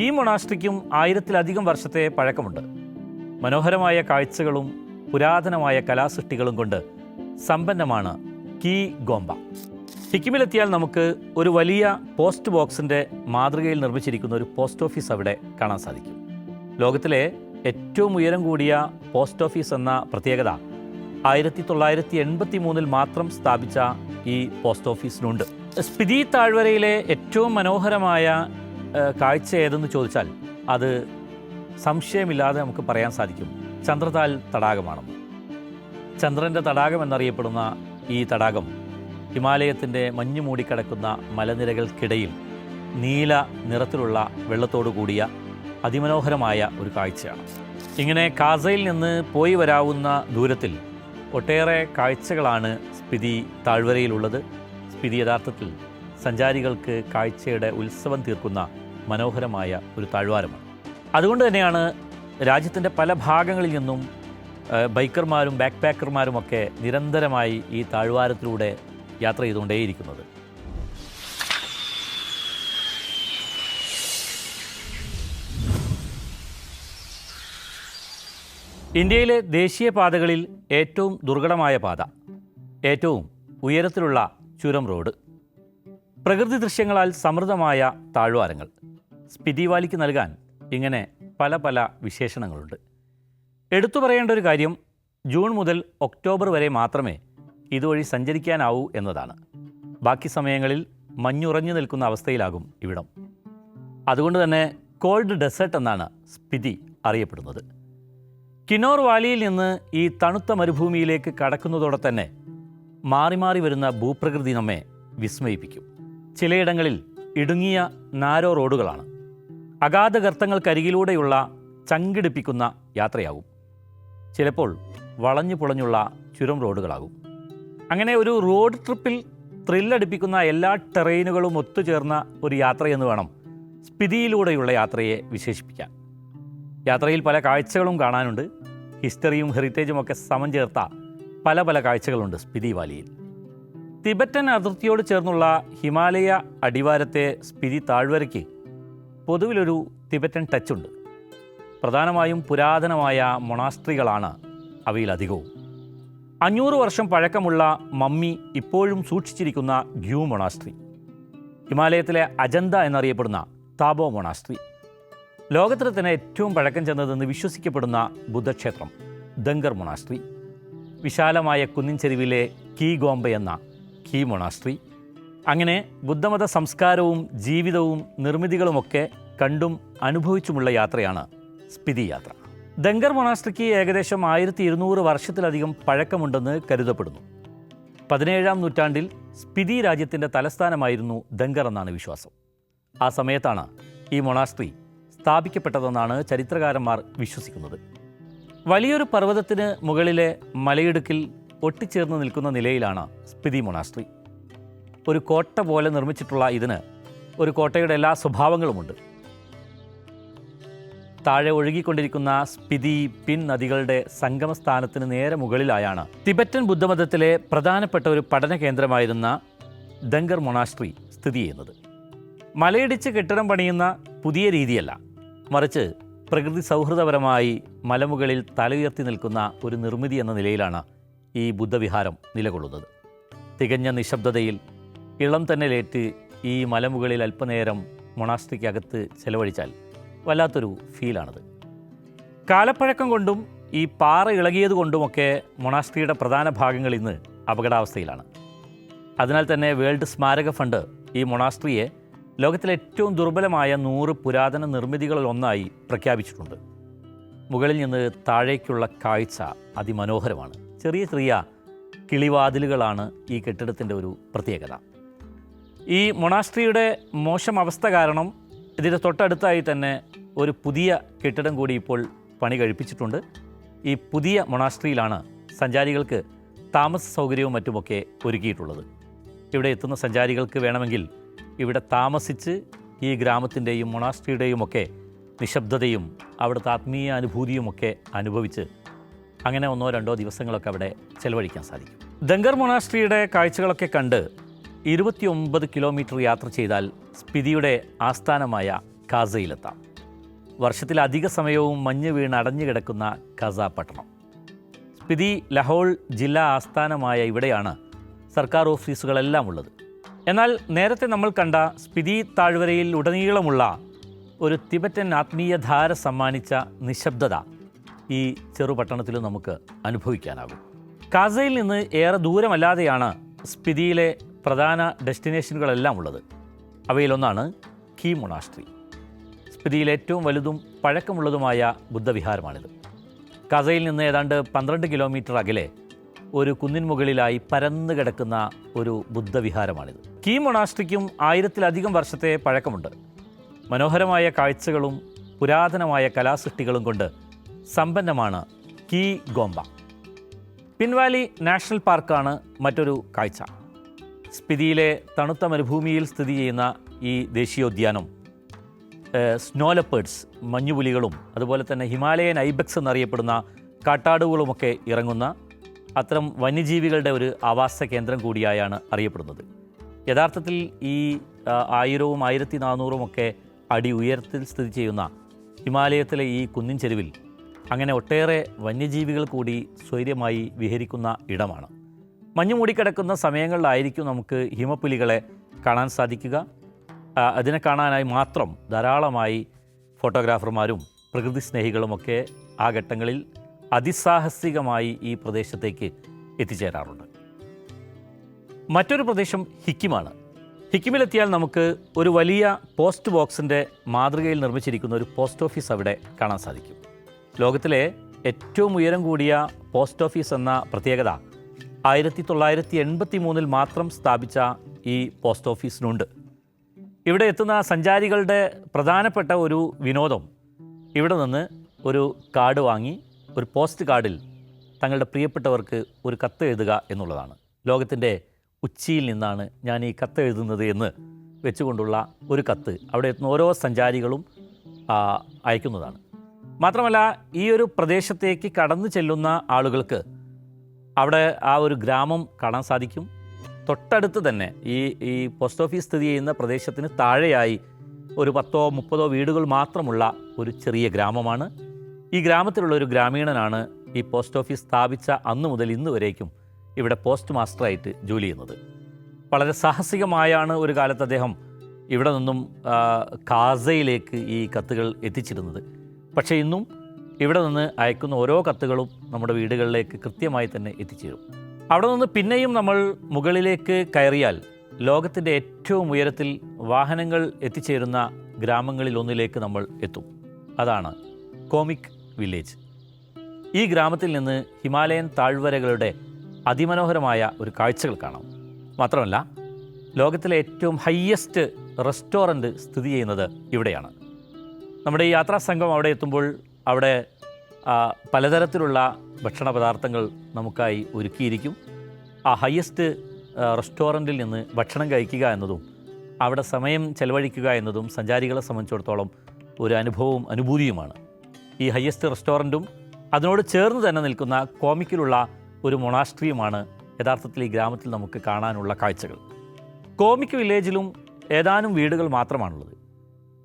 Key മൊണാസ്ട്രിക്കും ആയിരത്തിലധികം വർഷത്തെ പഴക്കമുണ്ട്. മനോഹരമായ കാഴ്ചകളും പുരാതനമായ കലാസൃഷ്ടികളും കൊണ്ട് സമ്പന്നമാണ് കീ ഗോംബ. സിക്കിമിലെത്തിയാൽ നമുക്ക് ഒരു വലിയ പോസ്റ്റ് ബോക്സിന്റെ മാതൃകയിൽ നിർമ്മിച്ചിരിക്കുന്ന ഒരു പോസ്റ്റ് ഓഫീസ് അവിടെ കാണാൻ സാധിക്കും. ലോകത്തിലെ ഏറ്റവും ഉയരം കൂടിയ പോസ്റ്റ് ഓഫീസ് എന്ന പ്രത്യേകത ആയിരത്തി തൊള്ളായിരത്തി എൺപത്തി മൂന്നിൽ മാത്രം സ്ഥാപിച്ച ഈ പോസ്റ്റ് ഓഫീസിനുണ്ട്. സ്പിതി താഴ്വരയിലെ ഏറ്റവും മനോഹരമായ കാഴ്ച ഏതെന്ന് ചോദിച്ചാൽ അത് സംശയമില്ലാതെ നമുക്ക് പറയാൻ സാധിക്കും. ചന്ദ്രതാൽ തടാകമാണ്. ചന്ദ്രന്റെ തടാകം എന്നറിയപ്പെടുന്ന ഈ തടാകം ഹിമാലയത്തിന്റെ മഞ്ഞു മൂടിക്കിടക്കുന്ന മലനിരകൾക്കിടയിൽ നീല നിറത്തിലുള്ള വെള്ളത്തോടു കൂടിയ അതിമനോഹരമായ ഒരു കാഴ്ചയാണ്. ഇങ്ങനെ കാസയിൽ നിന്ന് പോയി വരാവുന്ന ദൂരത്തിൽ ഒട്ടേറെ കാഴ്ചകളാണ് സ്പിതി താഴ്വരയിലുള്ളത്. സ്പിതി യഥാർത്ഥത്തിൽ സഞ്ചാരികൾക്ക് കാഴ്ചയുടെ ഉത്സവം തീർക്കുന്ന മനോഹരമായ ഒരു താഴ്വാരമാണ്. അതുകൊണ്ട് തന്നെയാണ് രാജ്യത്തിന്റെ പല ഭാഗങ്ങളിൽ നിന്നും ബൈക്കർമാരും ബാക്ക് പാക്കർമാരുമൊക്കെ നിരന്തരമായി ഈ താഴ്വാരത്തിലൂടെ യാത്ര ചെയ്തുകൊണ്ടേയിരിക്കുന്നത്. ഇന്ത്യയിലെ ദേശീയ പാതകളിൽ ഏറ്റവും ദുർഘടമായ പാത ഏറ്റവും ഉയരത്തിലുള്ള ചുരം റോഡ്. പ്രകൃതി ദൃശ്യങ്ങളാൽ സമൃദ്ധമായ താഴ്വാരങ്ങൾ. സ്പിതിവാലിക്ക് നൽകാൻ ഇങ്ങനെ പല പല വിശേഷണങ്ങളുണ്ട്. എടുത്തു പറയേണ്ട ഒരു കാര്യം ജൂൺ മുതൽ ഒക്ടോബർ വരെ മാത്രമേ ഇതുവഴി സഞ്ചരിക്കാനാവൂ എന്നതാണ്. ബാക്കി സമയങ്ങളിൽ മഞ്ഞുറഞ്ഞു നിൽക്കുന്ന അവസ്ഥയിലാകും ഇവിടം. അതുകൊണ്ട് തന്നെ കോൾഡ് ഡെസേർട്ട് എന്നാണ് സ്പിതി അറിയപ്പെടുന്നത്. കിന്നോർ വാലിയിൽ നിന്ന് ഈ തണുത്ത മരുഭൂമിയിലേക്ക് കടക്കുന്നതോടെ തന്നെ മാറി മാറി വരുന്ന ഭൂപ്രകൃതി നമ്മെ വിസ്മയിപ്പിക്കും. ചിലയിടങ്ങളിൽ ഇടുങ്ങിയ നാരോ റോഡുകളാണ്. അഗാധ ഗർത്തങ്ങൾക്കരികിലൂടെയുള്ള ചങ്കിടിപ്പിക്കുന്ന യാത്രയാകും. ചിലപ്പോൾ വളഞ്ഞു പുളഞ്ഞുള്ള ചുരം റോഡുകളാകും. അങ്ങനെ ഒരു റോഡ് ട്രിപ്പിൽ ത്രില്ലടിപ്പിക്കുന്ന എല്ലാ ട്രെയിനുകളും ഒത്തുചേർന്ന ഒരു യാത്രയെന്ന് വേണം സ്പിതിയിലൂടെയുള്ള യാത്രയെ വിശേഷിപ്പിക്കാൻ. യാത്രയിൽ പല കാഴ്ചകളും കാണാനുണ്ട്. ഹിസ്റ്ററിയും ഹെറിറ്റേജും ഒക്കെ സമം ചേർത്ത പല പല കാഴ്ചകളുണ്ട് സ്പിതി വാലിയിൽ. തിബറ്റൻ അതിർത്തിയോട് ചേർന്നുള്ള ഹിമാലയ അടിവാരത്തെ സ്പിതി താഴ്വരയ്ക്ക് പൊതുവിലൊരു തിബറ്റൻ ടച്ചുണ്ട്. പ്രധാനമായും പുരാതനമായ മൊണാസ്ട്രികളാണ് അവയിലധികവും. അഞ്ഞൂറ് വർഷം പഴക്കമുള്ള മമ്മി ഇപ്പോഴും സൂക്ഷിച്ചിരിക്കുന്ന ഗ്യൂ മൊണാസ്ട്രി. ഹിമാലയത്തിലെ അജന്ത എന്നറിയപ്പെടുന്ന താബോ മൊണാസ്ട്രി. ലോകത്തിലെ തന്നെ ഏറ്റവും പഴക്കം ചെന്നതെന്ന് വിശ്വസിക്കപ്പെടുന്ന ബുദ്ധക്ഷേത്രം ദങ്കർ മൊണാസ്ട്രി. വിശാലമായ കുന്നിൻ ചെരുവിലെ കീ ഗോംബ എന്ന കീ മൊണാസ്ട്രി അങ്ങനെ ബുദ്ധമത സംസ്കാരവും ജീവിതവും നിർമ്മിതികളുമൊക്കെ കണ്ടും അനുഭവിച്ചുമുള്ള യാത്രയാണ് സ്പിതി യാത്ര ദങ്കർ മൊണാസ്ട്രിക്ക് ഏകദേശം ആയിരത്തി ഇരുന്നൂറ് വർഷത്തിലധികം പഴക്കമുണ്ടെന്ന് കരുതപ്പെടുന്നു. പതിനേഴാം നൂറ്റാണ്ടിൽ സ്പിതി രാജ്യത്തിന്റെ തലസ്ഥാനമായിരുന്നു ദങ്കർ എന്നാണ് വിശ്വാസം. ആ സമയത്താണ് ഈ മൊണാസ്ട്രി സ്ഥാപിക്കപ്പെട്ടതെന്നാണ് ചരിത്രകാരന്മാർ വിശ്വസിക്കുന്നത്. വലിയൊരു പർവതത്തിന് മുകളിലെ മലയിടുക്കിൽ ഒട്ടിച്ചേർന്ന് നിൽക്കുന്ന നിലയിലാണ് സ്പിതി മൊണാസ്ട്രി. ഒരു കോട്ട പോലെ നിർമ്മിച്ചിട്ടുള്ള ഇതിന് ഒരു കോട്ടയുടെ എല്ലാ സ്വഭാവങ്ങളുമുണ്ട്. താഴെ ഒഴുകിക്കൊണ്ടിരിക്കുന്ന സ്പിതി പിൻ നദികളുടെ സംഗമസ്ഥാനത്തിന് നേരെ മുകളിലായാണ് തിബറ്റൻ ബുദ്ധമതത്തിലെ പ്രധാനപ്പെട്ട ഒരു പഠന കേന്ദ്രമായിരുന്ന ദങ്കർ മൊണാസ്ട്രി സ്ഥിതി ചെയ്യുന്നത്. മലയിടിച്ച് കെട്ടിടം പണിയുന്ന പുതിയ രീതിയല്ല. മറിച്ച് പ്രകൃതി സൗഹൃദപരമായി മലമുകളിൽ തലയുയർത്തി നിൽക്കുന്ന ഒരു നിർമ്മിതി എന്ന നിലയിലാണ് ഈ ബുദ്ധവിഹാരം നിലകൊള്ളുന്നത്. തികഞ്ഞ നിശബ്ദതയിൽ ഇളം തന്നലേറ്റ് ഈ മലമുകളിൽ അല്പനേരം മൊണാസ്ട്രിക്കകത്ത് ചെലവഴിച്ചാൽ വല്ലാത്തൊരു ഫീലാണത്. കാലപ്പഴക്കം കൊണ്ടും ഈ പാറ ഇളകിയത് കൊണ്ടുമൊക്കെ മൊണാസ്ട്രിയുടെ പ്രധാന ഭാഗങ്ങൾ ഇന്ന് അപകടാവസ്ഥയിലാണ്. അതിനാൽ തന്നെ വേൾഡ് സ്മാരക ഫണ്ട് ഈ മൊണാസ്ട്രിയെ ലോകത്തിലെ ഏറ്റവും ദുർബലമായ നൂറ് പുരാതന നിർമ്മിതികളിൽ ഒന്നായി പ്രഖ്യാപിച്ചിട്ടുണ്ട്. മുകളിൽ നിന്ന് താഴേക്കുള്ള കാഴ്ച അതിമനോഹരമാണ്. ചെറിയ ചെറിയ കിളിവാതിലുകളാണ് ഈ കെട്ടിടത്തിന്റെ ഒരു പ്രത്യേകത. ഈ മൊണാസ്ട്രിയുടെ മോശം അവസ്ഥ കാരണം ഇതിന്റെ തൊട്ടടുത്തായി തന്നെ ഒരു പുതിയ കെട്ടിടം കൂടി ഇപ്പോൾ പണി കഴിപ്പിച്ചിട്ടുണ്ട്. ഈ പുതിയ മൊണാസ്ട്രിയിലാണ് സഞ്ചാരികൾക്ക് താമസ സൗകര്യവും മറ്റുമൊക്കെ ഒരുക്കിയിട്ടുള്ളത്. ഇവിടെ എത്തുന്ന സഞ്ചാരികൾക്ക് വേണമെങ്കിൽ ഇവിടെ താമസിച്ച് ഈ ഗ്രാമത്തിന്റെയും മൊണാസ്ട്രിയുടെയും ഒക്കെ നിശബ്ദതയും അവിടുത്തെ ആത്മീയ അനുഭൂതിയുമൊക്കെ അനുഭവിച്ച് അങ്ങനെ ഒന്നോ രണ്ടോ ദിവസങ്ങളൊക്കെ അവിടെ ചെലവഴിക്കാൻ സാധിക്കും. ദങ്കർ മൊണാസ്ട്രിയുടെ കാഴ്ചകളൊക്കെ കണ്ട് ഇരുപത്തിയൊമ്പത് കിലോമീറ്റർ യാത്ര ചെയ്താൽ സ്പിതിയുടെ ആസ്ഥാനമായ കാസയിലെത്താം. വർഷത്തിൽ അധിക സമയവും മഞ്ഞ് വീണ് അടഞ്ഞു കിടക്കുന്ന കസ പട്ടണം. സ്പിതി ലഹോൾ ജില്ലാ ആസ്ഥാനമായ ഇവിടെയാണ് സർക്കാർ ഓഫീസുകളെല്ലാം ഉള്ളത്. എന്നാൽ നേരത്തെ നമ്മൾ കണ്ട സ്പിതി താഴ്വരയിൽ ഉടനീളമുള്ള ഒരു തിബറ്റൻ ആത്മീയധാര സമ്മാനിച്ച നിശബ്ദത ഈ ചെറുപട്ടണത്തിൽ നമുക്ക് അനുഭവിക്കാനാകും. കാസയിൽ നിന്ന് ഏറെ ദൂരമല്ലാതെയാണ് സ്പിതിയിലെ പ്രധാന ഡെസ്റ്റിനേഷനുകളെല്ലാം ഉള്ളത്. അവയിലൊന്നാണ് കീ മൊണാസ്ട്രി സ്പിതിയിലെ ഏറ്റവും വലുതും പഴക്കമുള്ളതുമായ ബുദ്ധവിഹാരമാണിത്. കസയിൽ നിന്ന് ഏതാണ്ട് പന്ത്രണ്ട് കിലോമീറ്റർ അകലെ ഒരു കുന്നിൻ മുകളിലായി പരന്നു കിടക്കുന്ന ഒരു ബുദ്ധവിഹാരമാണിത്. കീ മൊണാസ്ട്രിക്കും ആയിരത്തിലധികം വർഷത്തെ പഴക്കമുണ്ട്. മനോഹരമായ കാഴ്ചകളും പുരാതനമായ കലാസൃഷ്ടികളും കൊണ്ട് സമ്പന്നമാണ് കീ ഗോംബ. പിൻവാലി നാഷണൽ പാർക്കാണ് മറ്റൊരു കാഴ്ച. സ്പിതിയിലെ തണുത്ത മരുഭൂമിയിൽ സ്ഥിതി ചെയ്യുന്ന ഈ ദേശീയോദ്യാനം സ്നോ ലെപ്പേർഡ്സ് മഞ്ഞുപുലികളും അതുപോലെ തന്നെ ഹിമാലയൻ ഐബക്സ് എന്നറിയപ്പെടുന്ന കാട്ടാടുകളുമൊക്കെ ഇറങ്ങുന്ന അത്തരം വന്യജീവികളുടെ ഒരു ആവാസ കേന്ദ്രം കൂടിയായാണ് അറിയപ്പെടുന്നത്. യഥാർത്ഥത്തിൽ ഈ ആയിരവും ആയിരത്തി നാനൂറും ഒക്കെ അടി ഉയരത്തിൽ സ്ഥിതി ചെയ്യുന്ന ഹിമാലയത്തിലെ ഈ കുന്നിൻ ചെരുവിൽ അങ്ങനെ ഒട്ടേറെ വന്യജീവികൾ കൂടി സ്വൈര്യമായി വിഹരിക്കുന്ന ഇടമാണ്. മഞ്ഞ് മൂടിക്കിടക്കുന്ന സമയങ്ങളിലായിരിക്കും നമുക്ക് ഹിമപ്പുലികളെ കാണാൻ സാധിക്കുക. അതിനെ കാണാനായി മാത്രം ധാരാളമായി ഫോട്ടോഗ്രാഫർമാരും പ്രകൃതി സ്നേഹികളുമൊക്കെ ആ ഘട്ടങ്ങളിൽ അതിസാഹസികമായി ഈ പ്രദേശത്തേക്ക് എത്തിച്ചേരാറുണ്ട്. മറ്റൊരു പ്രദേശം ഹിക്കിമാണ്. ഹിക്കിമിലെത്തിയാൽ നമുക്ക് ഒരു വലിയ പോസ്റ്റ് ബോക്സിന്റെ മാതൃകയിൽ നിർമ്മിച്ചിരിക്കുന്ന ഒരു പോസ്റ്റ് ഓഫീസ് അവിടെ കാണാൻ സാധിക്കും. ലോകത്തിലെ ഏറ്റവും ഉയരം കൂടിയ പോസ്റ്റ് ഓഫീസ് എന്ന പ്രത്യേകത ആയിരത്തി തൊള്ളായിരത്തി എൺപത്തി മൂന്നിൽ മാത്രം സ്ഥാപിച്ച ഈ പോസ്റ്റ് ഓഫീസിനുണ്ട്. ഇവിടെ എത്തുന്ന സഞ്ചാരികളുടെ പ്രധാനപ്പെട്ട ഒരു വിനോദം ഇവിടെ നിന്ന് ഒരു കാർഡ് വാങ്ങി ഒരു പോസ്റ്റ് കാർഡിൽ തങ്ങളുടെ പ്രിയപ്പെട്ടവർക്ക് ഒരു കത്ത് എഴുതുക എന്നുള്ളതാണ്. ലോകത്തിന്റെ ഉച്ചിയിൽ നിന്നാണ് ഞാൻ ഈ കത്ത് എഴുതുന്നത് എന്ന് വെച്ചുകൊണ്ടുള്ള ഒരു കത്ത് അവിടെ എത്തുന്ന ഓരോ സഞ്ചാരികളും അയക്കുന്നതാണ്. മാത്രമല്ല ഈ ഒരു പ്രദേശത്തേക്ക് കടന്നു ചെല്ലുന്ന ആളുകൾക്ക് അവിടെ ആ ഒരു ഗ്രാമം കാണാൻ സാധിക്കും. തൊട്ടടുത്ത് തന്നെ ഈ ഈ പോസ്റ്റ് ഓഫീസ് സ്ഥിതി ചെയ്യുന്ന പ്രദേശത്തിന് താഴെയായി ഒരു പത്തോ മുപ്പതോ വീടുകൾ മാത്രമുള്ള ഒരു ചെറിയ ഗ്രാമമാണ്. ഈ ഗ്രാമത്തിലുള്ള ഒരു ഗ്രാമീണനാണ് ഈ പോസ്റ്റ് ഓഫീസ് സ്ഥാപിച്ച അന്ന് മുതൽ ഇന്ന് വരേക്കും ഇവിടെ പോസ്റ്റ് മാസ്റ്ററായിട്ട് ജോലി ചെയ്യുന്നത്. വളരെ സാഹസികമായാണ് ഒരു കാലത്ത് അദ്ദേഹം ഇവിടെ നിന്നും കാസയിലേക്ക് ഈ കത്തുകൾ എത്തിച്ചിരുന്നത്. പക്ഷേ ഇന്നും ഇവിടെ നിന്ന് അയക്കുന്ന ഓരോ കത്തുകളും നമ്മുടെ വീടുകളിലേക്ക് കൃത്യമായി തന്നെ എത്തിച്ചേരും. അവിടെ നിന്ന് പിന്നെയും നമ്മൾ മുകളിലേക്ക് കയറിയാൽ ലോകത്തിന്റെ ഏറ്റവും ഉയരത്തിൽ വാഹനങ്ങൾ എത്തിച്ചേരുന്ന ഗ്രാമങ്ങളിൽ ഒന്നിലേക്ക് നമ്മൾ എത്തും. അതാണ് കോമിക് വില്ലേജ്. ഈ ഗ്രാമത്തിൽ നിന്ന് ഹിമാലയൻ താഴ്വരകളുടെ അതിമനോഹരമായ ഒരു കാഴ്ചകൾ കാണാം. മാത്രമല്ല ലോകത്തിലെ ഏറ്റവും ഹയ്യസ്റ്റ് റെസ്റ്റോറന്റ് സ്ഥിതി ചെയ്യുന്നത് ഇവിടെയാണ്. നമ്മുടെ ഈ യാത്രാ സംഘം അവിടെ എത്തുമ്പോൾ അവിടെ പലതരത്തിലുള്ള ഭക്ഷണ പദാർത്ഥങ്ങൾ നമുക്കായി ഒരുക്കിയിരിക്കും. ആ ഹയസ്റ്റ് റെസ്റ്റോറന്റിൽ നിന്ന് ഭക്ഷണം കഴിക്കുക എന്നതും അവിടെ സമയം ചെലവഴിക്കുക എന്നതും സഞ്ചാരികളെ സംബന്ധിച്ചിടത്തോളം ഒരു അനുഭവവും അനുഭൂതിയുമാണ്. ഈ ഹയസ്റ്റ് റെസ്റ്റോറന്റും അതിനോട് ചേർന്ന് തന്നെ നിൽക്കുന്ന കോമിക്കിലുള്ള ഒരു മൊണാസ്ട്രിയുമാണ് യഥാർത്ഥത്തിൽ ഈ ഗ്രാമത്തിൽ നമുക്ക് കാണാനുള്ള കാഴ്ചകൾ. കോമിക് വില്ലേജിലും ഏതാനും വീടുകൾ മാത്രമാണുള്ളത്.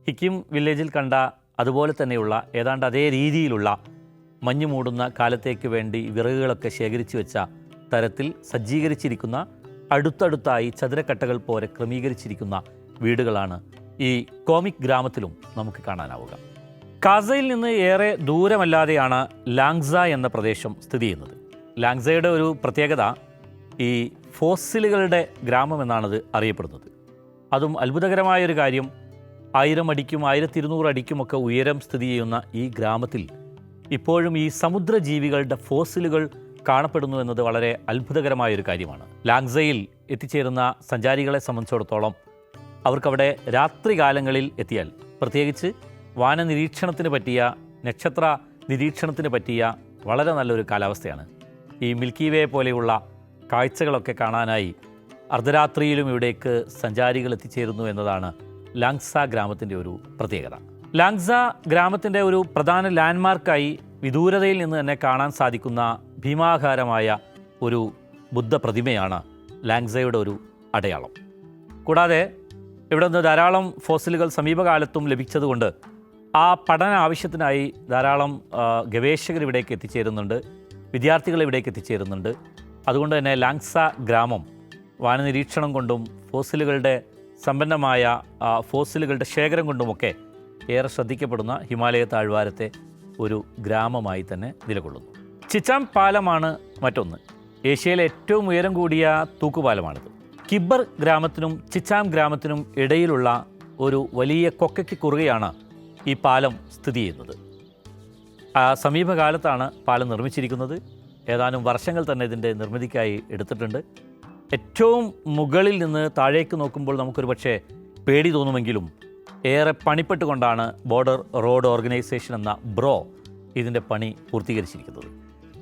ഹിക്കിം വില്ലേജിൽ കണ്ട അതുപോലെ തന്നെയുള്ള ഏതാണ്ട് അതേ രീതിയിലുള്ള മഞ്ഞു മൂടുന്ന കാലത്തേക്ക് വേണ്ടി വിറകുകളൊക്കെ ശേഖരിച്ചു വെച്ച തരത്തിൽ സജ്ജീകരിച്ചിരിക്കുന്ന അടുത്തടുത്തായി ചതുരക്കട്ടകൾ പോലെ ക്രമീകരിച്ചിരിക്കുന്ന വീടുകളാണ് ഈ കോമിക് ഗ്രാമത്തിലും നമുക്ക് കാണാനാവുക. കാസയിൽ നിന്ന് ഏറെ ദൂരമല്ലാതെയാണ് ലാങ്സ എന്ന പ്രദേശം സ്ഥിതി ചെയ്യുന്നത്. ലാങ്സയുടെ ഒരു പ്രത്യേകത ഈ ഫോസിലുകളുടെ ഗ്രാമം എന്നാണത് അറിയപ്പെടുന്നത്. അതും അത്ഭുതകരമായൊരു കാര്യം ആയിരം അടിക്കും ആയിരത്തി ഇരുന്നൂറ് അടിക്കുമൊക്കെ ഉയരം സ്ഥിതി ചെയ്യുന്ന ഈ ഗ്രാമത്തിൽ ഇപ്പോഴും ഈ സമുദ്രജീവികളുടെ ഫോസിലുകൾ കാണപ്പെടുന്നു എന്നത് വളരെ അത്ഭുതകരമായ ഒരു കാര്യമാണ്. ലാങ്സയിൽ എത്തിച്ചേരുന്ന സഞ്ചാരികളെ സംബന്ധിച്ചിടത്തോളം അവർക്കവിടെ രാത്രികാലങ്ങളിൽ എത്തിയാൽ പ്രത്യേകിച്ച് വാനനിരീക്ഷണത്തിന് പറ്റിയ നക്ഷത്ര നിരീക്ഷണത്തിന് പറ്റിയ വളരെ നല്ലൊരു കാലാവസ്ഥയാണ്. ഈ മിൽക്കി വേ പോലെയുള്ള കാഴ്ചകളൊക്കെ കാണാനായി അർദ്ധരാത്രിയിലും ഇവിടേക്ക് സഞ്ചാരികൾ എത്തിച്ചേരുന്നു എന്നതാണ് ലാങ്സ ഗ്രാമത്തിന്റെ ഒരു പ്രത്യേകത. ലാങ്സ ഗ്രാമത്തിന്റെ ഒരു പ്രധാന ലാൻഡ്മാർക്കായി വിദൂരതയിൽ നിന്ന് തന്നെ കാണാൻ സാധിക്കുന്ന ഭീമാകാരമായ ഒരു ബുദ്ധ പ്രതിമയാണ് ലാങ്സയുടെ ഒരു അടയാളം. കൂടാതെ ഇവിടെ നിന്ന് ധാരാളം ഫോസിലുകൾ സമീപകാലത്തും ലഭിച്ചതുകൊണ്ട് ആ പഠന ആവശ്യത്തിനായി ധാരാളം ഗവേഷകർ ഇവിടേക്ക് എത്തിച്ചേരുന്നുണ്ട് വിദ്യാർത്ഥികൾ ഇവിടേക്ക് എത്തിച്ചേരുന്നുണ്ട്. അതുകൊണ്ട് തന്നെ ലാങ്സ ഗ്രാമം വാനനിരീക്ഷണം കൊണ്ടും ഫോസിലുകളുടെ സമ്പന്നമായ ഫോസിലുകളുടെ ശേഖരം കൊണ്ടുമൊക്കെ ഏറെ ശ്രദ്ധിക്കപ്പെടുന്ന ഹിമാലയ താഴ്വാരത്തെ ഒരു ഗ്രാമമായി തന്നെ നിലകൊള്ളുന്നു. ചിച്ചാം പാലമാണ് മറ്റൊന്ന്. ഏഷ്യയിലെ ഏറ്റവും ഉയരം കൂടിയ തൂക്കുപാലമാണിത്. കിബ്ബർ ഗ്രാമത്തിനും ചിച്ചാം ഗ്രാമത്തിനും ഇടയിലുള്ള ഒരു വലിയ കൊക്കയ്ക്ക് കുറുകയാണ് ഈ പാലം സ്ഥിതി ചെയ്യുന്നത്. സമീപകാലത്താണ് പാലം നിർമ്മിച്ചിരിക്കുന്നത്. ഏതാനും വർഷങ്ങൾ തന്നെ ഇതിന്റെ നിർമ്മിതിക്കായി എടുത്തിട്ടുണ്ട്. ഏറ്റവും മുകളിൽ നിന്ന് താഴേക്ക് നോക്കുമ്പോൾ നമുക്കൊരു പക്ഷേ പേടി തോന്നുമെങ്കിലും ഏറെ പണിപ്പെട്ടുകൊണ്ടാണ് ബോർഡർ റോഡ് ഓർഗനൈസേഷൻ എന്ന ബ്രോ ഇതിന്റെ പണി പൂർത്തീകരിച്ചിരിക്കുന്നത്.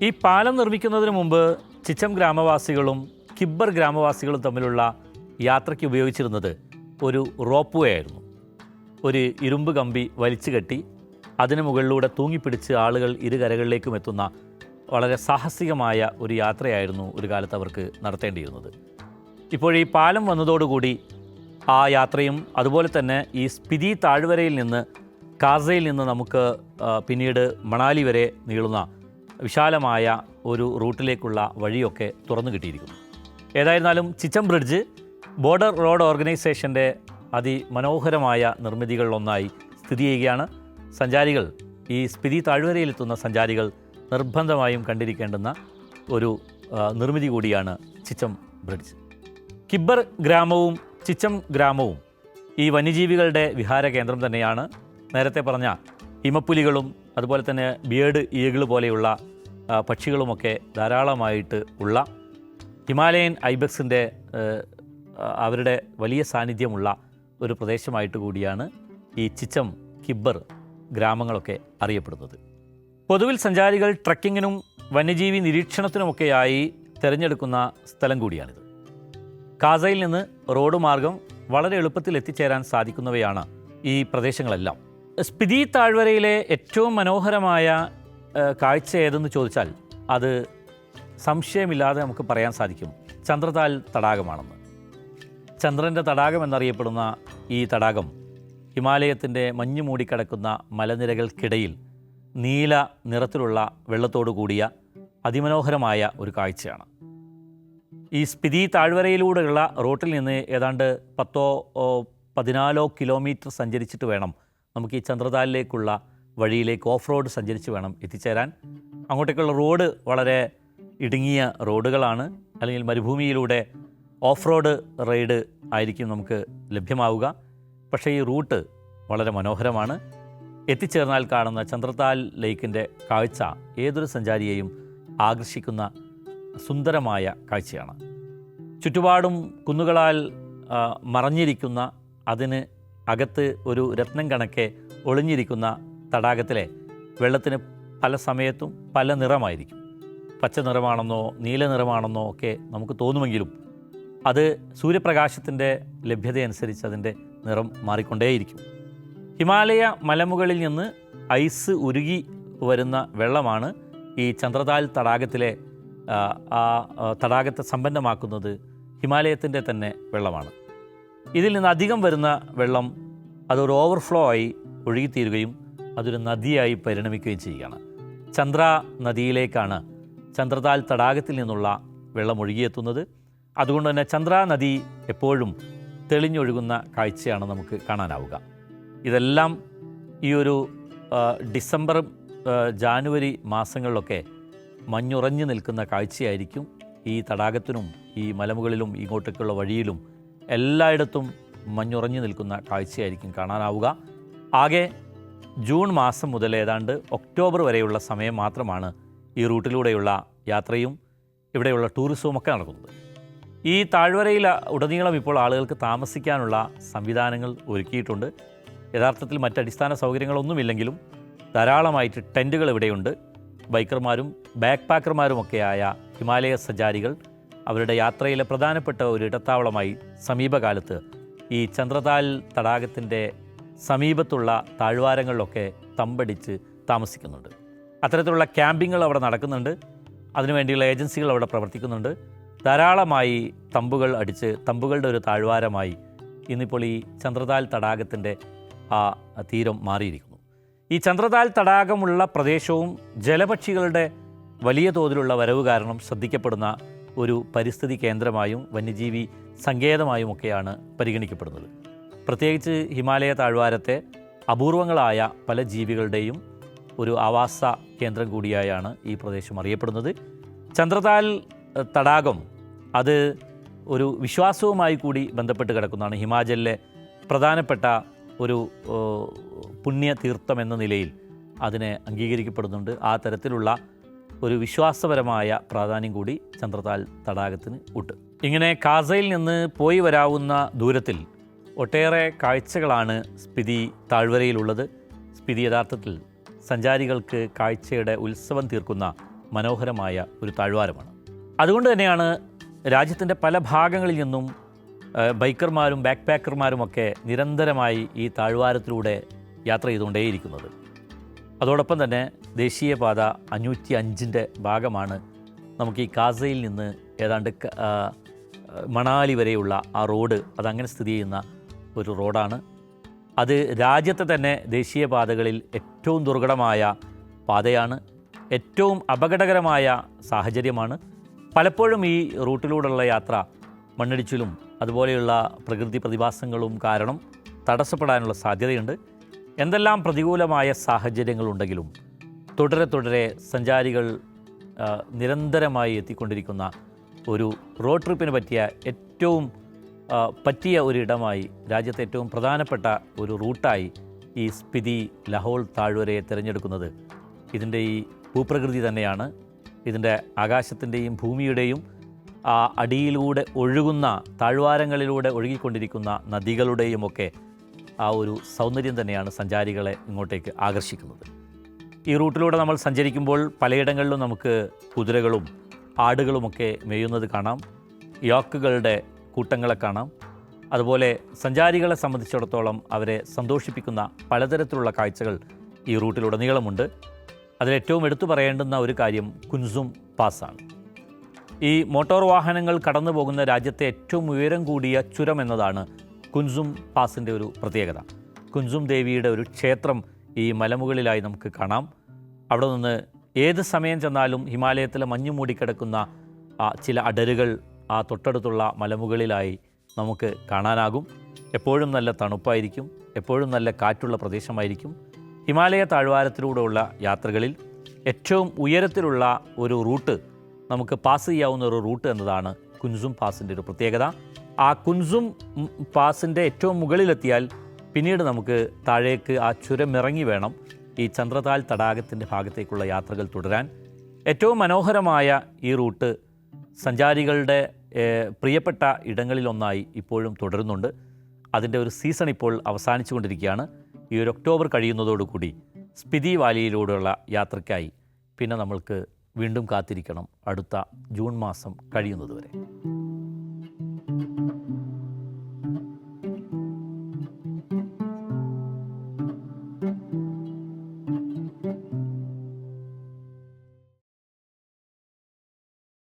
ഈ പാലം നിർമ്മിക്കുന്നതിന് മുമ്പ് ചിച്ചം ഗ്രാമവാസികളും കിബ്ബർ ഗ്രാമവാസികളും തമ്മിലുള്ള യാത്രയ്ക്ക് ഉപയോഗിച്ചിരുന്നത് ഒരു റോപ്പ് വേ ആയിരുന്നു ഒരു ഇരുമ്പ് കമ്പി വലിച്ചു കെട്ടി അതിന് മുകളിലൂടെ തൂങ്ങിപ്പിടിച്ച് ആളുകൾ ഇരു കരകളിലേക്കും എത്തുന്ന വളരെ സാഹസികമായ ഒരു യാത്രയായിരുന്നു ഒരു കാലത്ത് അവർക്ക് നടത്തേണ്ടിയിരുന്നത്. ഇപ്പോൾ ഈ പാലം വന്നതോടുകൂടി ആ യാത്രയും അതുപോലെ തന്നെ ഈ സ്പിതി താഴ്വരയിൽ നിന്ന് കാസയിൽ നിന്ന് നമുക്ക് പിന്നീട് മണാലി വരെ നീളുന്ന വിശാലമായ ഒരു റൂട്ടിലേക്കുള്ള വഴിയൊക്കെ തുറന്നു കിട്ടിയിരിക്കുന്നു. ഏതായിരുന്നാലും ചിച്ചം ബ്രിഡ്ജ് ബോർഡർ റോഡ് ഓർഗനൈസേഷന്റെ അതിമനോഹരമായ നിർമ്മിതികളിലൊന്നായി സ്ഥിതി ചെയ്യുകയാണ്. സഞ്ചാരികൾ ഈ സ്പിതി താഴ്വരയിലെത്തുന്ന സഞ്ചാരികൾ നിർബന്ധമായും കണ്ടിരിക്കേണ്ടുന്ന ഒരു നിർമ്മിതി കൂടിയാണ് ചിച്ചം ബ്രിഡ്ജ്. കിബ്ബർ ഗ്രാമവും ചിച്ചം ഗ്രാമവും ഈ വന്യജീവികളുടെ വിഹാര കേന്ദ്രം തന്നെയാണ്. നേരത്തെ പറഞ്ഞ ഹിമപ്പുലികളും അതുപോലെ തന്നെ ബിയേഡ് ഈഗിൾ പോലെയുള്ള പക്ഷികളുമൊക്കെ ധാരാളമായിട്ട് ഉള്ള ഹിമാലയൻ ഐബക്സിന്റെ അവരുടെ വലിയ സാന്നിധ്യമുള്ള ഒരു പ്രദേശമായിട്ട് കൂടിയാണ് ഈ ചിച്ചം കിബ്ബർ ഗ്രാമങ്ങളൊക്കെ അറിയപ്പെടുന്നത്. പൊതുവിൽ സഞ്ചാരികൾ ട്രക്കിങ്ങിനും വന്യജീവി നിരീക്ഷണത്തിനുമൊക്കെയായി തിരഞ്ഞെടുക്കുന്ന സ്ഥലം കൂടിയാണിത്. കാസയിൽ നിന്ന് റോഡ് മാർഗം വളരെ എളുപ്പത്തിൽ എത്തിച്ചേരാൻ സാധിക്കുന്നവയാണ് ഈ പ്രദേശങ്ങളെല്ലാം. സ്പിതി താഴ്വരയിലെ ഏറ്റവും മനോഹരമായ കാഴ്ച ഏതെന്ന് ചോദിച്ചാൽ അത് സംശയമില്ലാതെ നമുക്ക് പറയാൻ സാധിക്കും. ചന്ദ്രതാൽ തടാകമാണെന്ന്. ചന്ദ്രന്റെ തടാകം എന്നറിയപ്പെടുന്ന ഈ തടാകം ഹിമാലയത്തിന്റെ മഞ്ഞു മൂടിക്കിടക്കുന്ന മലനിരകൾക്കിടയിൽ നീല നിറത്തിലുള്ള വെള്ളത്തോടു കൂടിയ അതിമനോഹരമായ ഒരു കാഴ്ചയാണ്. ഈ സ്പിതി താഴ്വരയിലൂടെയുള്ള റോട്ടിൽ നിന്ന് ഏതാണ്ട് പത്തോ പതിനാലോ കിലോമീറ്റർ സഞ്ചരിച്ചിട്ട് വേണം നമുക്ക് ഈ ചന്ദ്രതാലിലേക്കുള്ള വഴിയിലേക്ക് ഓഫ് റോഡ് സഞ്ചരിച്ച് വേണം എത്തിച്ചേരാൻ. അങ്ങോട്ടേക്കുള്ള റോഡ് വളരെ ഇടുങ്ങിയ റോഡുകളാണ്. അല്ലെങ്കിൽ മരുഭൂമിയിലൂടെ ഓഫ് റോഡ് റൈഡ് ആയിരിക്കും നമുക്ക് ലഭ്യമാവുക. പക്ഷേ ഈ റൂട്ട് വളരെ മനോഹരമാണ്. എത്തിച്ചേർന്നാൽ കാണുന്ന ചന്ദ്രത്താൽ ലേക്കിന്റെ കാഴ്ച ഏതൊരു സഞ്ചാരിയെയും ആകർഷിക്കുന്ന സുന്ദരമായ കാഴ്ചയാണ്. ചുറ്റുപാടും കുന്നുകളാൽ മറഞ്ഞിരിക്കുന്ന അതിന് അകത്ത് ഒരു രത്നം കണക്കെ ഒളിഞ്ഞിരിക്കുന്ന തടാകത്തിലെ വെള്ളത്തിന് പല സമയത്തും പല നിറമായിരിക്കും. പച്ച നിറമാണെന്നോ നീല നിറമാണെന്നോ ഒക്കെ നമുക്ക് തോന്നുമെങ്കിലും അത് സൂര്യപ്രകാശത്തിന്റെ ലഭ്യതയനുസരിച്ച് അതിന്റെ നിറം മാറിക്കൊണ്ടേയിരിക്കും. ഹിമാലയ മലമുകളിൽ നിന്ന് ഐസ് ഉരുകി വരുന്ന വെള്ളമാണ് ഈ ചന്ദ്രതാൽ തടാകത്തിലെ ആ, തടാകത്തെ സമ്പന്നമാക്കുന്നത് ഹിമാലയത്തിന്റെ തന്നെ വെള്ളമാണ്. ഇതിൽ നിന്ന് അധികം വരുന്ന വെള്ളം അതൊരു ഓവർഫ്ലോ ആയി ഒഴുകിത്തീരുകയും അതൊരു നദിയായി പരിണമിക്കുകയും ചെയ്യുകയാണ്. ചന്ദ്ര നദിയിലേക്കാണ് ചന്ദ്രതാൽ തടാകത്തിൽ നിന്നുള്ള വെള്ളം ഒഴുകിയെത്തുന്നത്. അതുകൊണ്ട് തന്നെ ചന്ദ്ര നദി എപ്പോഴും തെളിഞ്ഞൊഴുകുന്ന കാഴ്ചയാണ് നമുക്ക് കാണാനാവുക. ഇതെല്ലാം ഈ ഒരു ഡിസംബർ ജാനുവരി മാസങ്ങളിലൊക്കെ മഞ്ഞുറഞ്ഞു നിൽക്കുന്ന കാഴ്ചയായിരിക്കും ഈ തടാകത്തിനും ഈ മലമുകളിലും ഇങ്ങോട്ടേക്കുള്ള വഴിയിലും എല്ലായിടത്തും മഞ്ഞുറഞ്ഞു നിൽക്കുന്ന കാഴ്ചയായിരിക്കും കാണാനാവുക. ആകെ ജൂൺ മാസം മുതൽ ഏതാണ്ട് ഒക്ടോബർ വരെയുള്ള സമയം മാത്രമാണ് ഈ റൂട്ടിലൂടെയുള്ള യാത്രയും ഇവിടെയുള്ള ടൂറിസവും ഒക്കെ നടക്കുന്നത്. ഈ താഴ്വരയിൽ ഉടനീളം ഇപ്പോൾ ആളുകൾക്ക് താമസിക്കാനുള്ള സംവിധാനങ്ങൾ ഒരുക്കിയിട്ടുണ്ട്. യഥാർത്ഥത്തിൽ മറ്റടിസ്ഥാന സൗകര്യങ്ങളൊന്നുമില്ലെങ്കിലും ധാരാളമായിട്ട് ടെന്റുകൾ ഇവിടെയുണ്ട്. ബൈക്കർമാരും ബാക്ക് പാക്കർമാരുമൊക്കെയായ ഹിമാലയ സഞ്ചാരികൾ അവരുടെ യാത്രയിലെ പ്രധാനപ്പെട്ട ഒരു ഇടത്താവളമായി സമീപകാലത്ത് ഈ ചന്ദ്രതാൽ തടാകത്തിന്റെ സമീപത്തുള്ള താഴ്വാരങ്ങളിലൊക്കെ തമ്പടിച്ച് താമസിക്കുന്നുണ്ട്. അത്തരത്തിലുള്ള ക്യാമ്പിങ്ങൾ അവിടെ നടക്കുന്നുണ്ട്. അതിനുവേണ്ടിയുള്ള ഏജൻസികൾ അവിടെ പ്രവർത്തിക്കുന്നുണ്ട്. ധാരാളമായി തമ്പുകൾ അടിച്ച് തമ്പുകളുടെ ഒരു താഴ്വാരമായി ഇന്നിപ്പോൾ ഈ ചന്ദ്രതാൽ തടാകത്തിന്റെ ആ തീരം മാറിയിരിക്കുന്നു. ഈ ചന്ദ്രതാൽ തടാകമുള്ള പ്രദേശവും ജലപക്ഷികളുടെ വലിയ തോതിലുള്ള വരവ് കാരണം ശ്രദ്ധിക്കപ്പെടുന്ന ഒരു പരിസ്ഥിതി കേന്ദ്രമായും വന്യജീവി സങ്കേതമായും ഒക്കെയാണ് പരിഗണിക്കപ്പെടുന്നത്. പ്രത്യേകിച്ച് ഹിമാലയ താഴ്വാരത്തെ അപൂർവങ്ങളായ പല ജീവികളുടെയും ഒരു ആവാസ കേന്ദ്രം കൂടിയായാണ് ഈ പ്രദേശം അറിയപ്പെടുന്നത്. ചന്ദ്രതാൽ തടാകം അത് ഒരു വിശ്വാസവുമായി കൂടി ബന്ധപ്പെട്ട് കിടക്കുന്നതാണ് ഹിമാചലിലെ പ്രധാനപ്പെട്ട ഒരു പുണ്യ തീർത്ഥം എന്ന നിലയിൽ അതിനെ അംഗീകരിക്കപ്പെടുന്നുണ്ട്. ആ തരത്തിലുള്ള ഒരു വിശ്വാസപരമായ പ്രാധാന്യം കൂടി ചന്ദ്രതാൽ തടാകത്തിന് ഉണ്ട്. ഇങ്ങനെ കാസയിൽ നിന്ന് പോയി വരാവുന്ന ദൂരത്തിൽ ഒട്ടേറെ കാഴ്ചകളാണ് സ്പിതി താഴ്വരയിലുള്ളത്. സ്പിതി യഥാർത്ഥത്തിൽ സഞ്ചാരികൾക്ക് കാഴ്ചയുടെ ഉത്സവം തീർക്കുന്ന മനോഹരമായ ഒരു താഴ്വാരമാണ്. അതുകൊണ്ട് തന്നെയാണ് രാജ്യത്തിന്റെ പല ഭാഗങ്ങളിൽ നിന്നും ബൈക്കർമാരും ബാക്ക് പാക്കർമാരുമൊക്കെ നിരന്തരമായി ഈ താഴ്വാരത്തിലൂടെ യാത്ര ചെയ്തുകൊണ്ടേയിരിക്കുന്നത്. അതോടൊപ്പം തന്നെ ദേശീയപാത അഞ്ഞൂറ്റി അഞ്ചിന്റെ ഭാഗമാണ് നമുക്ക് ഈ കാസയിൽ നിന്ന് ഏതാണ്ട് മണാലി വരെയുള്ള ആ റോഡ് അതങ്ങനെ സ്ഥിതി ചെയ്യുന്ന ഒരു റോഡാണ്. അത് രാജ്യത്തെ തന്നെ ദേശീയപാതകളിൽ ഏറ്റവും ദുർഘടമായ പാതയാണ്. ഏറ്റവും അപകടകരമായ സാഹചര്യമാണ്. പലപ്പോഴും ഈ റൂട്ടിലൂടെയുള്ള യാത്ര മണ്ണിടിച്ചിലും അതുപോലെയുള്ള പ്രകൃതി പ്രതിഭാസങ്ങളും കാരണം തടസ്സപ്പെടാനുള്ള സാധ്യതയുണ്ട്. എന്തെല്ലാം പ്രതികൂലമായ സാഹചര്യങ്ങളുണ്ടെങ്കിലും തുടരെ തുടരെ സഞ്ചാരികൾ നിരന്തരമായി എത്തിക്കൊണ്ടിരിക്കുന്ന ഒരു റോഡ് ട്രിപ്പിന് പറ്റിയ ഏറ്റവും പറ്റിയ ഒരു ഇടമായി രാജ്യത്തെ ഏറ്റവും പ്രധാനപ്പെട്ട ഒരു റൂട്ടായി ഈ സ്പിതി ലഹോൾ താഴ്വരയെ തിരഞ്ഞെടുക്കുന്നത്. ഇതിന്റെ ഈ ഭൂപ്രകൃതി തന്നെയാണ്. ഇതിന്റെ ആകാശത്തിന്റെയും ഭൂമിയുടെയും ആ അടിയിലൂടെ ഒഴുകുന്ന താഴ്വാരങ്ങളിലൂടെ ഒഴുകിക്കൊണ്ടിരിക്കുന്ന നദികളുടെയും ഒക്കെ ആ ഒരു സൗന്ദര്യം തന്നെയാണ് സഞ്ചാരികളെ ഇങ്ങോട്ടേക്ക് ആകർഷിക്കുന്നത്. ഈ റൂട്ടിലൂടെ നമ്മൾ സഞ്ചരിക്കുമ്പോൾ പലയിടങ്ങളിലും നമുക്ക് കുതിരകളും ആടുകളുമൊക്കെ മേയുന്നത് കാണാം. യോക്കുകളുടെ കൂട്ടങ്ങളെ കാണാം. അതുപോലെ സഞ്ചാരികളെ സംബന്ധിച്ചിടത്തോളം അവരെ സന്തോഷിപ്പിക്കുന്ന പലതരത്തിലുള്ള കാഴ്ചകൾ ഈ റൂട്ടിലുടനീളമുണ്ട്. അതിലേറ്റവും എടുത്തു പറയേണ്ടുന്ന ഒരു കാര്യം കുൻസും പാസ്സാണ് ഈ മോട്ടോർ വാഹനങ്ങൾ കടന്നു പോകുന്ന രാജ്യത്തെ ഏറ്റവും ഉയരം കൂടിയ ചുരം എന്നതാണ് കുൻസും പാസിന്റെ ഒരു പ്രത്യേകത. കുൻസും ദേവിയുടെ ഒരു ക്ഷേത്രം ഈ മലമുകളിലായി നമുക്ക് കാണാം. അവിടെ നിന്ന് ഏത് സമയം ചെന്നാലും ഹിമാലയത്തിലെ മഞ്ഞു മൂടിക്കിടക്കുന്ന ചില അടരുകൾ ആ തൊട്ടടുത്തുള്ള മലമുകളിലായി നമുക്ക് കാണാനാകും. എപ്പോഴും നല്ല തണുപ്പായിരിക്കും എപ്പോഴും നല്ല കാറ്റുള്ള പ്രദേശമായിരിക്കും. ഹിമാലയ താഴ്വാരത്തിലൂടെയുള്ള യാത്രകളിൽ ഏറ്റവും ഉയരത്തിലുള്ള ഒരു റൂട്ട് നമുക്ക് പാസ് ചെയ്യാവുന്ന ഒരു റൂട്ട് എന്നതാണ് കുൻസും പാസിന്റെ ഒരു പ്രത്യേകത. ആ കുൻസും പാസിന്റെ ഏറ്റവും മുകളിലെത്തിയാൽ പിന്നീട് നമുക്ക് താഴേക്ക് ആ ചുരമിറങ്ങി വേണം ഈ ചന്ദ്രതാൽ തടാകത്തിന്റെ ഭാഗത്തേക്കുള്ള യാത്രകൾ തുടരാൻ. ഏറ്റവും മനോഹരമായ ഈ റൂട്ട് സഞ്ചാരികളുടെ പ്രിയപ്പെട്ട ഇടങ്ങളിലൊന്നായി ഇപ്പോഴും തുടരുന്നുണ്ട്. അതിന്റെ ഒരു സീസൺ ഇപ്പോൾ അവസാനിച്ചു കൊണ്ടിരിക്കുകയാണ് ഈ ഒരു ഒക്ടോബർ കഴിയുന്നതോടുകൂടി സ്പിതി വാലിയിലൂടെയുള്ള യാത്രയ്ക്കായി പിന്നെ നമ്മൾക്ക് വീണ്ടും കാത്തിരിക്കണം അടുത്ത ജൂൺ മാസം കഴിയുന്നതുവരെ.